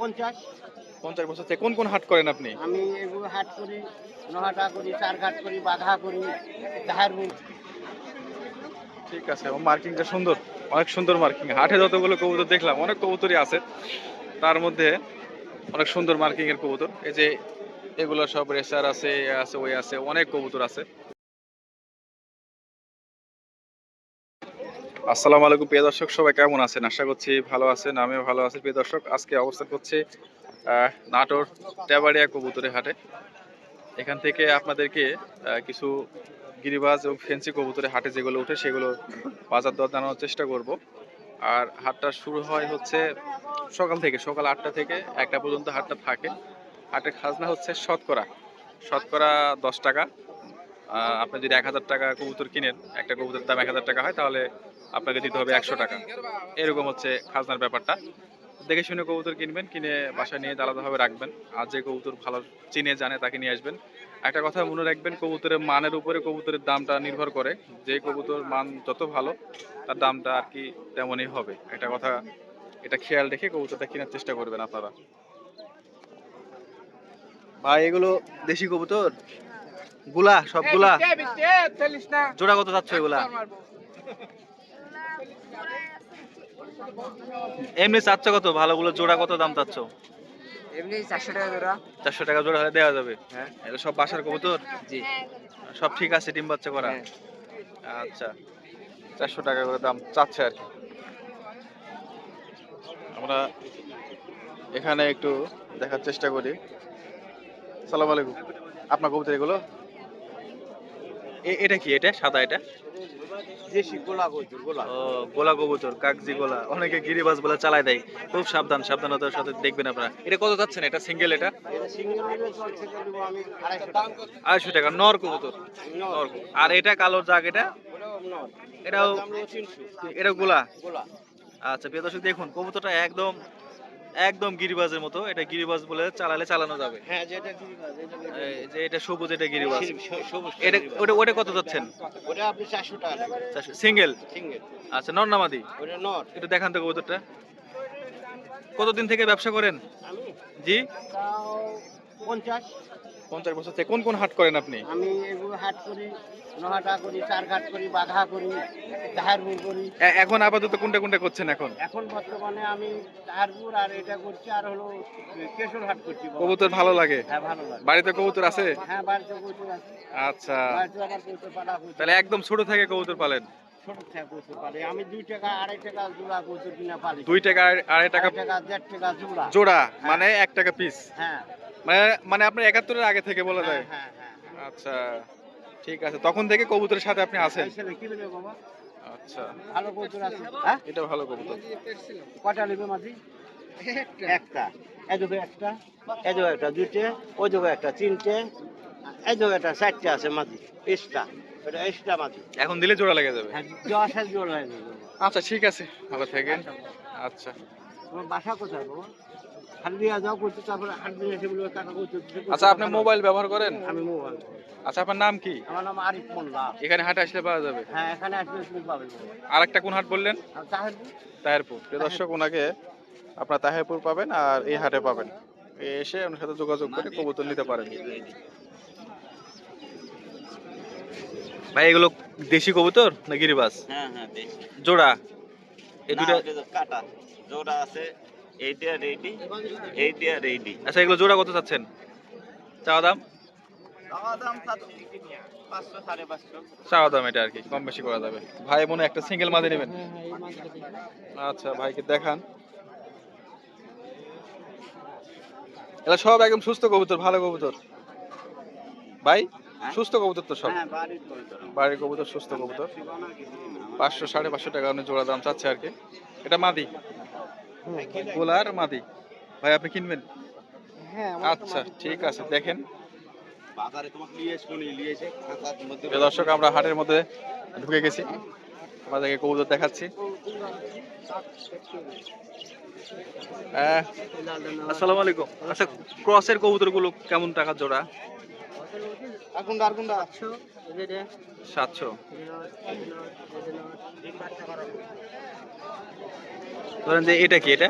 পঞ্চাশ। পঞ্চাশ বছর থেকে কোন কোন হাট করেন আপনি? আমি এগুলো হাট করি নহাটা করি চারঘাট করি বাঘা করি ঠিক আছে ও মার্কিংটা সুন্দর অনেক সুন্দর মার্কিং। হাটে যতগুলো কবুতর দেখলাম অনেক কবুতরই আছে। তার মধ্যে অনেক সুন্দর মার্কিং এর কবুতর। এই যে এগুলো সব রেসার আছে আছে ওই আছে অনেক কবুতর আছে। আসসালামু আলাইকুম, প্রিয় দর্শক, সবাই কেমন আছেন? আশা করছি ভালো আছেন, আমিও ভালো আছি, প্রিয় দর্শক। আজকে অবস্থান করছি নাটোর টেবাড়িয়া কবুতরের হাটে। এখান থেকে আপনাদেরকে কিছু গিরিবাজ এবং ফেন্সি কবুতরের হাটে যেগুলো উঠে, সেগুলো বাজার দর জানানোর চেষ্টা করব। আর হাটটা শুরু হয় হচ্ছে সকাল থেকে, সকাল আটটা থেকে একটা পর্যন্ত হাটটা থাকে। হাটের খাজনা হচ্ছে শতকরা শতকরা দশ টাকা। আপনি যদি এক হাজার টাকা কবুতর কিনেন, একটা কবুতরের দাম এক হাজার টাকা হয়, তাহলে আপনাকে দিতে হবে একশো টাকা। এরকম হচ্ছে খাজনার ব্যাপারটা। দেখে শুনে কবুতর কিনবেন কিনে বাসায় নিয়ে আলাদাভাবে রাখবেন। আর যে কবুতর ভালো চিনে জানে তাকে নিয়ে আসবেন। একটা কথা মনে রাখবেন কবুতরের মানের উপরে কবুতরের দামটা নির্ভর করে। যে কবুতর মান যত ভালো তার দামটা আর কি তেমনই হবে। একটা কথা এটা খেয়াল রেখে কবুতরটা কেনার চেষ্টা করবেন আপনারা। ভাই এগুলো দেশি কবুতর? গুলা সবগুলা? জোড়া কত যাচ্ছে এগুলা? এমনি চাচ্ছ কত? ভালোগুলো জোড়া কত দাম চাচ্ছ? এমনি চারশো টাকা জোড়া। চারশো টাকা জোড়া হলে দেওয়া যাবে? হ্যাঁ। এটা সব বাসার কবুতর? জি। সব ঠিক আছে ডিম বাচ্চা করা? হ্যাঁ। আচ্ছা। চারশো টাকা করে দাম চাচ্ছে আর কি। আমরা এখানে একটু দেখার চেষ্টা করি। সালাম আলাইকুম। আপনার কবুতর এগুলো? এটা কি? এটা? সাদা এটা? গোলা কবুতর গোলা। অনেকে গিরিবাজ বলে চালায় দেয়। খুব সাবধান সাবধানতার সাথে দেখবেন আপনারা। এটা কত যাচ্ছেন? এটা সিঙ্গেল এটা? আড়াইশো টাকা। নর কবুতর। নর। আর এটা কালো জাগ এটা? এটাও এটা গোলা? গোলা। আচ্ছা প্রিয় দর্শক দেখুন কবুতরটা একদম একদম গিরিবাজের মতো এটা গিরিবাজ বলে চালালে চালানো যাবে। হ্যাঁ যেটা যে এটা সবুজ এটা গিরিবাজ। সবুজ- এটা ওটা ওটা কত যাচ্ছেন? ওটা আপনি চারশো টাকা সিঙ্গেল? সিঙ্গেল। আচ্ছা নর নামাদি ওটা একটু দেখান তো কবুতরটা। কতদিন থেকে ব্যবসা করেন? আমি? জি? পঞ্চাশ বছর থেকে কোন কোন হাট করেন আপনি? আমি এগুলো হাট করি নহাটা করি চারঘাট করি বাঘা করি তাহারপুর করি। এখন আপাতত কোনটা কোনটা করছেন এখন? এখন বর্তমানে আমি তাহারপুর আর এটা করছি আর হলো কেশর হাট করছি। কবুতর ভালো লাগে? হ্যাঁ ভালো লাগে। বাড়িতে কবুতর আছে? হ্যাঁ বাড়িতে কবুতর আছে। আচ্ছা। তাহলে একদম ছোট থেকে কবুতর পালেন? আমি দুই টাকা আড়াই টাকা জোড়া কবুতর কিনা পালি। দুই টাকা আড়াই টাকা জোড়া। জোড়া মানে এক টাকা পিস হ্যাঁ। মানে মানে আপনার একাত্তরের আগে থেকে বলা যায়? হ্যাঁ হ্যাঁ হ্যাঁ আচ্ছা ঠিক আছে। তখন থেকে কবুতরের সাথে আপনি আছেন? আচ্ছা। ভালো কবুতর আছে। এটা ভালো কবুতর। কটা নেবে মাঝি? একটা। এই একটা। এই একটা দুইটে। ওই একটা তিনটে। এই একটা চারটে আছে মাঝি। এক্সট্রা। এটা এক্সট্রা মাঝি। এখন দিলে জোড়া লেগে যাবে? হ্যাঁ দশ হাজার জোড়া লাগবে বাবা। আচ্ছা ঠিক আছে। ভালো থাকেন। আচ্ছা। বাসা কোথায় বাবা? আচ্ছা আপনি মোবাইল ব্যবহার করেন? আমি মোবাইল আচ্ছা আপনার নাম কি? আমার নাম আরিফ মোল্লা। এখানে হাটে আসলে পাওয়া যাবে? হ্যাঁ এখানে আসলে তুমি পাবে। আর একটা কোন হাট বললেন? তাহেরপুর। প্রিয় দর্শক ওনাকে আপনার তাহেরপুর পাবেন আর এই হাটে পাবেন। এসে ওনার সাথে যোগাযোগ করে কবুতর নিতে পারেন। ভাই এগুলো দেশি কবুতর না গিরিবাস? হ্যাঁ হ্যাঁ বেশি জোড়া? এই দুটা কাটা। জোড়া আছে এইটা রেডি এইটা রেডি আচ্ছা এগুলো জোড়া কত চাচ্ছেন? চাওয়া দাম? দাম পাঁচশো সাড়ে পাঁচশো। চাওয়া দাম এটা আর কি কম বেশি করা যাবে। ভাই মনে হয় একটা সিঙ্গেল মাঝে নেবেন? আচ্ছা ভাইকে দেখান। সব একদম সুস্থ কবুতর ভালো কবুতর। ভাই সুস্থ কবুতর তো সব। হ্যাঁ বাড়ির কবুতর। সুস্থ কবুতর। পাঁচশো সাড়ে পাঁচশো টাকা জোড়া দাম চাচ্ছে আর কি। এটা মাদি? গোলার মাদি। ভাই আপনি কিনবেন? হ্যাঁ আচ্ছা ঠিক আছে দেখেন। দর্শক আমরা হাটের মধ্যে ঢুকে গেছি। আমাদেরকে কবুতর দেখাচ্ছি। আসসালামু আলাইকুম। আচ্ছা ক্রসের কবুতরগুলো কেমন টাকা জোড়া? সাতশো। ধরেন যে এটা কি এটা?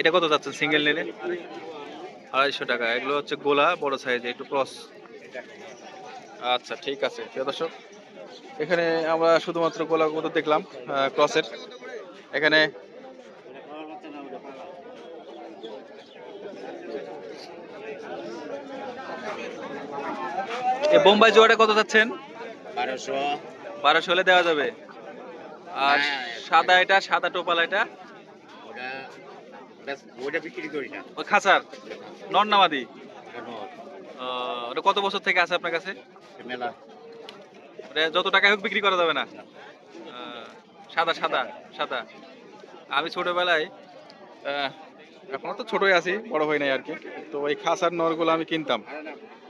এটা কত যাচ্ছে সিঙ্গেল নিলে? আড়াইশো টাকা। এগুলো হচ্ছে গোলা, বড় সাইজ একটু ক্রস আচ্ছা ঠিক আছে। প্রিয় দর্শক, এখানে আমরা শুধুমাত্র গোলা মতো দেখলাম ক্রসের এখানে এই বোম্বাই জোয়াটা কত যাচ্ছেন? বারোশো। বারোশো হলে দেওয়া যাবে। আর হ্যাঁ, সাদা এটা সাদা টোপালা এটা? ওটা বিক্রি করি না। ওই খাসার? নন নামাদি ওটা কত বছর থেকে আছে আপনার কাছে? মেলা। ওটা যত টাকা হোক বিক্রি করা যাবে না? সাদা সাদা সাদা। আমি ছোটবেলায় এখনও তো ছোটই আছি বড় হই নাই আর কি। তো ওই খাসার নরগুলো আমি কিনতাম।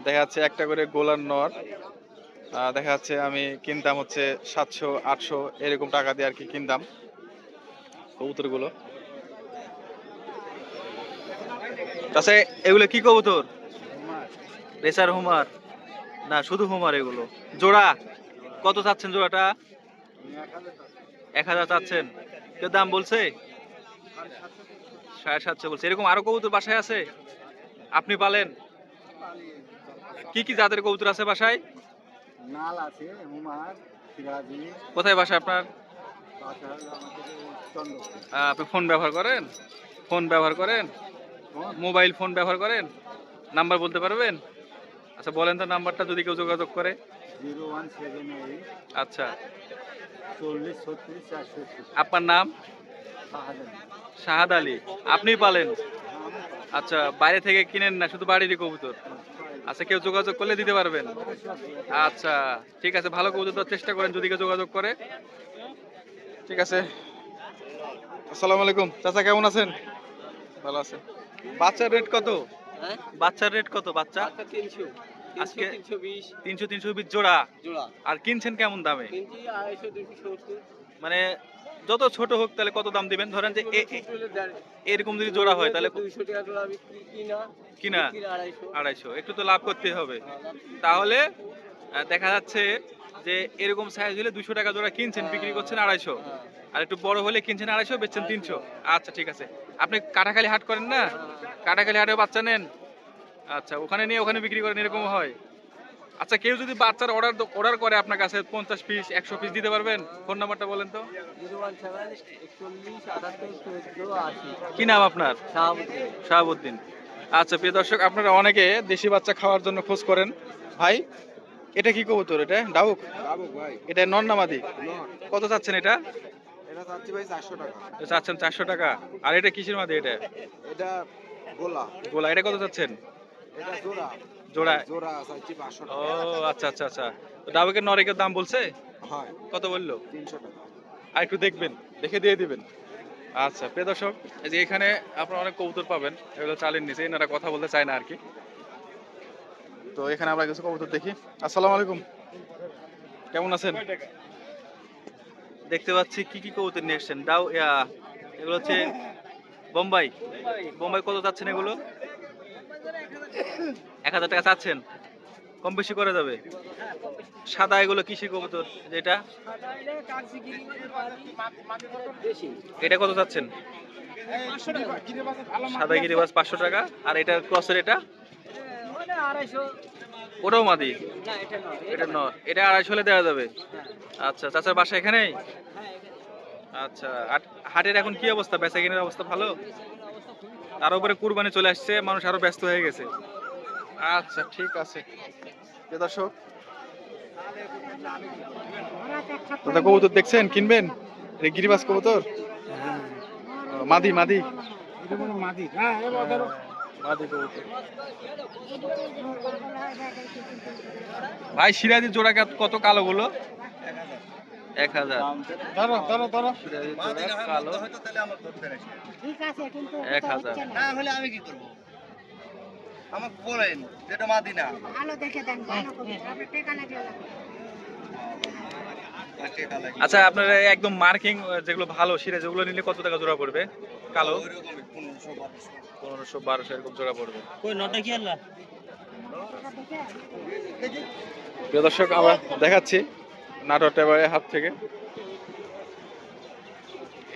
দেখা যাচ্ছে একটা করে গোলার নর। দেখা যাচ্ছে আমি কিনতাম হচ্ছে সাতশো, আটশো এরকম টাকা দিয়ে আর কি কিনতাম কবুতরগুলো। তাছে এগুলো কি কবুতর? Racer homer. না, শুধু হুমার এগুলো। জোড়া, কত চাচ্ছেন জোড়াটা? এক হাজার চাচ্ছেন। কেউ দাম বলছে? সাড়ে সাতশো বলছে। এরকম আরও কবুতর বাসায় আছে? আপনি পালেন? কি কি জাতের কবুতর আছে বাসায়? নাল আছে হুমার সিরাজি। কোথায় বাসা আপনার? আপনি ফোন ব্যবহার করেন? ফোন ব্যবহার করেন? মোবাইল ফোন ব্যবহার করেন? নাম্বার বলতে পারবেন? আচ্ছা বলেন তো নাম্বারটা যদি কেউ যোগাযোগ করে। জিরো ওয়ান সেভেন এইট আচ্ছা। চল্লিশ ছত্রিশ চারশো আপনার নাম? শাহাদ আলী। আপনি পালেন? আচ্ছা বাইরে থেকে কিনেন না শুধু বাড়িরই কবুতর? আচ্ছা কেউ যোগাযোগ করলে দিতে পারবেন। আচ্ছা ঠিক আছে ভালো কবুতর দেওয়ার চেষ্টা করেন যদি কেউ যোগাযোগ করে। ঠিক আছে। আসসালামু আলাইকুম। চাচা কেমন আছেন? ভালো আছেন বাচ্চার রেট কত? বাচ্চার রেট কত বাচ্চা? তিনশো। আজকে তিনশো বিশ। তিনশো তিনশো বিশ জোড়া? জোড়া। আর কিনছেন কেমন দামে? মানে যত ছোট হোক তাহলে কত দাম দিবেন? ধরেন যে এরকম যদি জোড়া হয় তাহলে কিনা? আড়াইশো। আড়াইশো। একটু তো লাভ করতে হবে। তাহলে দেখা যাচ্ছে যে এরকম সাইজ হলে দুশো টাকা জোড়া কিনছেন বিক্রি করছেন আড়াইশো। আর একটু বড় হলে কিনছেন আড়াইশো বেচছেন তিনশো। আচ্ছা ঠিক আছে। আপনি কাটাখালি হাট করেন না? কাটাখালি হাটে বাচ্চা নেন? আচ্ছা ওখানে নিয়ে ওখানে বিক্রি করেন এরকম হয়? আচ্ছা কেউ যদি বাচ্চার অর্ডার অর্ডার করে আপনার কাছে পঞ্চাশ পিস একশো পিস দিতে পারবেন? ফোন নাম্বারটা বলেন তো। কি নাম আপনার? শাহাবুদ্দিন। আচ্ছা প্রিয় দর্শক আপনারা অনেকে দেশি বাচ্চা খাওয়ার জন্য খোঁজ করেন। ভাই এটা কি কবুতর এটা? ডাউক এটা নন নামাদি? কত চাচ্ছেন এটা? এটা চাচ্ছি ভাই চারশো টাকা। এটা চাচ্ছেন চারশো টাকা। আর এটা কিসের মাদি এটা? এটা গোলা। গোলা এটা কত চাচ্ছেন? এটা জোড়া? জোড়া পাঁচশো ও আচ্ছা আচ্ছা আচ্ছা। তো ডাউকের নরেকের দাম বলছে? হয়। কত বলল? তিনশো টাকা। আর একটু দেখবেন দেখে দিয়ে দিবেন। আচ্ছা প্রিয় দর্শক এই যে এখানে আপনারা অনেক কবুতর পাবেন। এগুলো চালের নিচে এনারা কথা বলতে চায় না আর কি। তো এখানে আমরা কিছু কবুতর দেখি। আসসালামু আলাইকুম। কেমন আছেন? দেখতে পাচ্ছি কি কি কবুতর নিয়ে এসছেন ডাউ এগুলো হচ্ছে বোম্বাই। বোম্বাই কত চাচ্ছেন এগুলো? এক হাজার টাকা চাচ্ছেন? কম বেশি করে যাবে? সাদা এগুলো কিসি কবুতর, যেটা? এটা কত চাচ্ছেন? সাদা গিরিবাস পাঁচশো টাকা, আর এটা ক্রসের এটা? ওটাও মাদি? এটা ন এটা আড়াইশো হলে দেওয়া যাবে? আচ্ছা চাচার বাসা এখানেই? আচ্ছা আর হাটের এখন কি অবস্থা? বেচা কেনার অবস্থা ভালো? তার উপরে কুরবানি চলে আসছে, মানুষ আরও ব্যস্ত হয়ে গেছে। আচ্ছা ঠিক আছে। দর্শক দাদা কবুতর দেখছেন? কিনবেন? গিরিবাস কবুতর? মাদি মাদি মাদি। হ্যাঁ মাদি কবুতর। ভাই সিরাজি জোড়া কত- কত কালো গুলো এক হাজার। ধরো ধরো ধরো। কালো। ঠিক আছে কিন্তু এক হাজার না হলে আমি কি করব আমাকে বলেন যেটা দেখে দেন টাকা লাগলে লাগে আচ্ছা আপনার একদম মার্কিং যেগুলো ভালো সিরাজ ওগুলো নিলে কত টাকা জোড়া পড়বে? কালো? পনেরোশো বারোশো। এরকম জোড়া পড়বে। কই নটা কি আল্লাহ প্রিয় দর্শক আমরা দেখাচ্ছি নাটোর টেবারের হাত থেকে।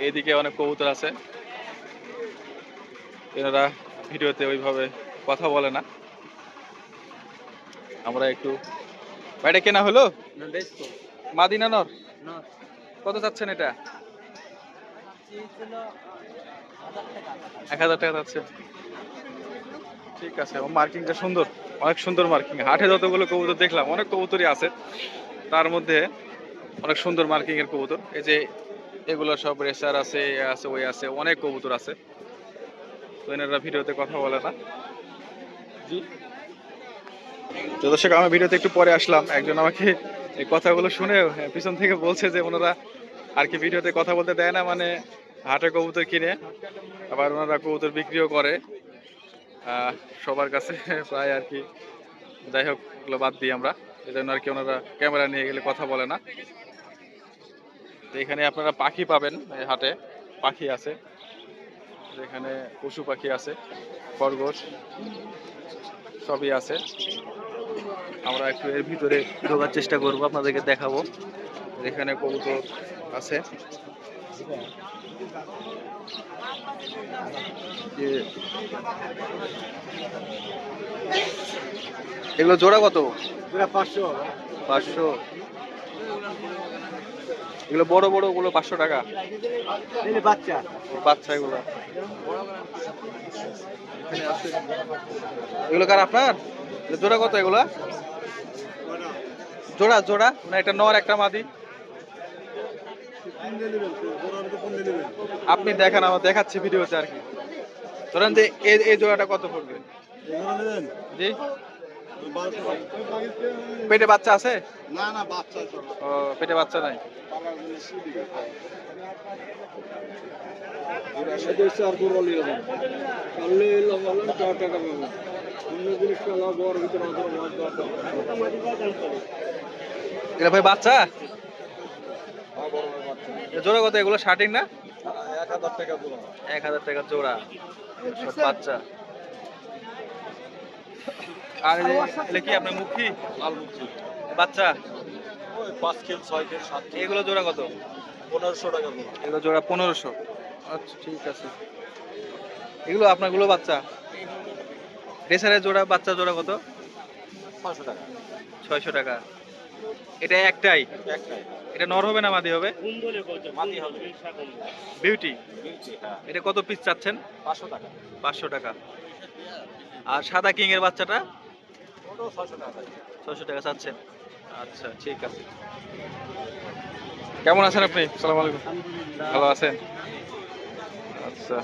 এইদিকে অনেক কবুতর আছে। এনারা ভিডিওতে ওইভাবে কথা বলে না। আমরা একটু বাইরে কেনা হলো? না বেশ তো। মাদিনা নর? কত চাচ্ছেন এটা? এক হাজার টাকা যাচ্ছে। ঠিক আছে মার্কিংটা সুন্দর। অনেক সুন্দর মার্কিং। হাটে যতগুলো কবুতর দেখলাম অনেক কবুতরই আছে। তার মধ্যে অনেক সুন্দর মার্কিং এর কবুতর। এই যে এগুলো সব রেসার আছে আছে ওই আছে অনেক কবুতর আছে। তো এনারা ভিডিওতে কথা বলে না। জি। তো দর্শক আমি ভিডিওতে একটু পরে আসলাম। একজন আমাকে এই কথাগুলো শুনে হ্যাঁ, পিছন থেকে বলছে যে ওনারা আর কি ভিডিওতে কথা বলতে দেয় না মানে হাটে কবুতর কিনে আবার ওনারা কবুতর বিক্রিও করে। সবার কাছে প্রায় আর কি যাই হোক ওগুলো বাদ দিই আমরা। এই জন্য আর কি ওনারা ক্যামেরা নিয়ে গেলে কথা বলে না। তো এখানে আপনারা পাখি পাবেন এই হাটে পাখি আছে। এখানে পশু পাখি আছে খরগোশ। সবই আছে। আমরা একটু এর ভিতরে ঢোকার চেষ্টা করব আপনাদেরকে দেখাবো। এখানে কবুতর আছে। এগুলো জোড়া কত? পাঁচশো। পাঁচশো। এগুলো বড় বড় ওগুলো পাঁচশো টাকা। বাচ্চা। বাচ্চা এগুলো। এগুলো কার আপনার? জোড়া কত এগুলো? জোড়া জোড়া? না একটা নর একটা মাদি। আপনি দেখান আমার দেখাচ্ছি ভিডিওতে আর কি। ধরেন যে এই এই জোড়াটা কত পড়বে? জি। পেটে বাচ্চা আছে? না না বাচ্চা ও পেটে বাচ্চা নাই। ভাই বাচ্চা? জোড়া কত? এগুলো শার্টিং না? এক হাজার টাকা এক হাজার টাকা জোড়া। বাচ্চা। আর এই কি আপনার মুখী? লাল মুক্তি বাচ্চা? ওই পাঁচ কেল ছয় কেল সাত এগুলো জোড়া কত? পনেরোশো টাকা এগুলো জোড়া পনেরোশো। আচ্ছা ঠিক আছে। এগুলো আপনারগুলো বাচ্চা? রেসারের জোড়া বাচ্চা জোড়া কত? পাঁচশো টাকা। ছয়শো টাকা। এটা একটাই? একটাই। এটা নর হবে না মাদি হবে? মাটি হবে। বিউটি? হ্যাঁ। এটা কত পিস চাচ্ছেন? পাঁচশো টাকা। পাঁচশো টাকা। আর সাদা কিং এর বাচ্চাটা ছয়শো টাকা চাচ্ছেন আচ্ছা ঠিক আছে। কেমন আছেন আপনি? সালাম আলাইকুম। ভালো আছেন? আচ্ছা।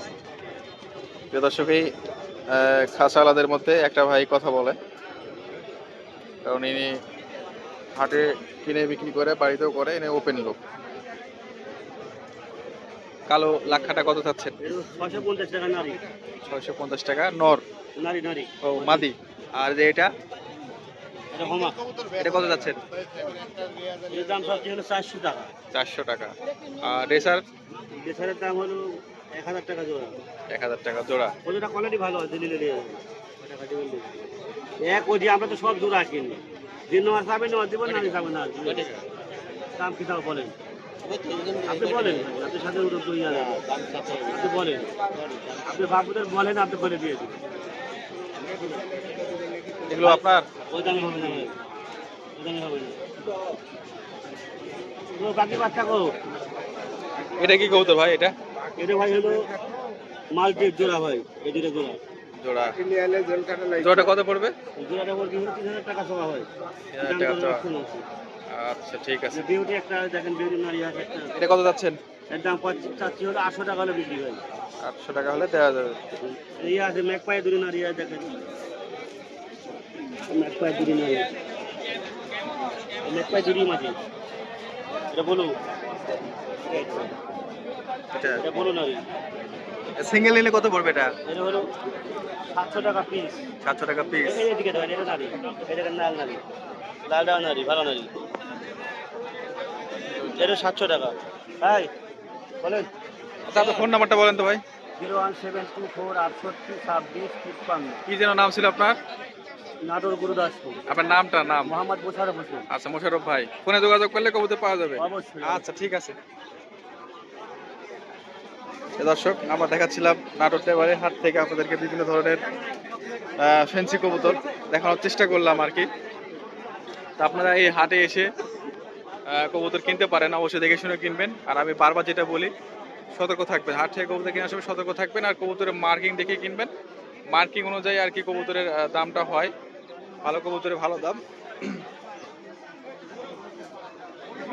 প্রিয় দর্শক এই আহ, খাসা আলাদের মধ্যে একটা ভাই কথা বলে। কারণ ইনি হাটে কিনে বিক্রি করে বাড়িতেও করে এনে ওপেন লোক। কালো লাক্ষাটা কত চাচ্ছেন? ছয়শো পঞ্চাশ টাকা নারী। ছয়শো পঞ্চাশ টাকা নর। নারী নারী। ও মাদি। আর যে এটা? এটা কত যাচ্ছেন এর দাম সবচেয়ে হলো চারশো টাকা। চারশো টাকা। আর রেসার? বেসারের দাম হলো এক হাজার টাকা জোড়া। এক হাজার টাকা জোড়া। ওটা কোয়ালিটি ভালো নিয়ে। এক ওই যে আমরা তো সব জোড়া কিনি। যে দেবেন না যাবে না দাম কি তাও বলেন? আপনি বলেন আপনি সাথে উদ্যোগ করিয়ে আনেন আপনি বলেন। আপনি বাবুদের বলেন আপনি বলে দিয়ে দিন। এগুলো আপনার? ওই দামে হবে না ওই দামে হবে না। বাকি বাচ্চা কো? এটা কি কৌতো ভাই এটা? এটা ভাই হলো মাল্টির জোড়া ভাই। এই দুটো জোড়া। জোড়া। জোড়াটা কত পড়বে? জোড়াটা হলো তিন হাজার টাকা সবা হয় টাকা। আচ্ছা ঠিক আছে। বিউটি একটা দেখেন বিউটি নারী আছে এটা কত যাচ্ছেন? এর দাম চাচ্ছি হলো আটশো টাকা হলে বিক্রি হয়। আটশো টাকা হলে দেওয়া যাবে। এই আছে ম্যাক পায়ে নারী আছে দেখেন। ম্যাক পায়ে নারী ম্যাক পায়ে দূরে মাঝে এটা বলো এটা বলো নারী সিঙ্গেল নিলে কত পড়বে এটা? এটা হলো সাতশো টাকা পিস সাতশো টাকা পিস এই এদিকে দেবেন এটা নারী এটা লাল নারী লালটা নারী ভালো নারী এটা সাতশো টাকা। ভাই বলেন। আচ্ছা আপনার ফোন নাম্বারটা বলেন তো ভাই। Zero one seven two four আটষট্টি ছাব্বিশ তিপ্পান্ন। কি যেন নাম ছিল আপনার? নাটোর গুরুদাসপুর। আপনার নামটা নাম? মোহাম্মদ মোশারফ হোসেন। আচ্ছা মোশারফ ভাই। ফোনে যোগাযোগ করলে কবুতর পাওয়া যাবে? অবশ্যই। আচ্ছা ঠিক আছে। দর্শক আমরা দেখাচ্ছিলাম নাটোর টেবারের হাট থেকে আপনাদেরকে বিভিন্ন ধরনের ফেন্সি কবুতর দেখানোর চেষ্টা করলাম আর কি। তা আপনারা এই হাটে এসে কবুতর কিনতে পারেন, অবশ্যই দেখে শুনে কিনবেন। আর আমি বারবার যেটা বলি, সতর্ক থাকবেন। হাট থেকে কবুতর কেনার সময় সতর্ক থাকবেন আর কবুতরের মার্কিং দেখে কিনবেন। মার্কিং অনুযায়ী আর কি কবুতরের দামটা হয়। ভালো কবুতরের ভালো দাম।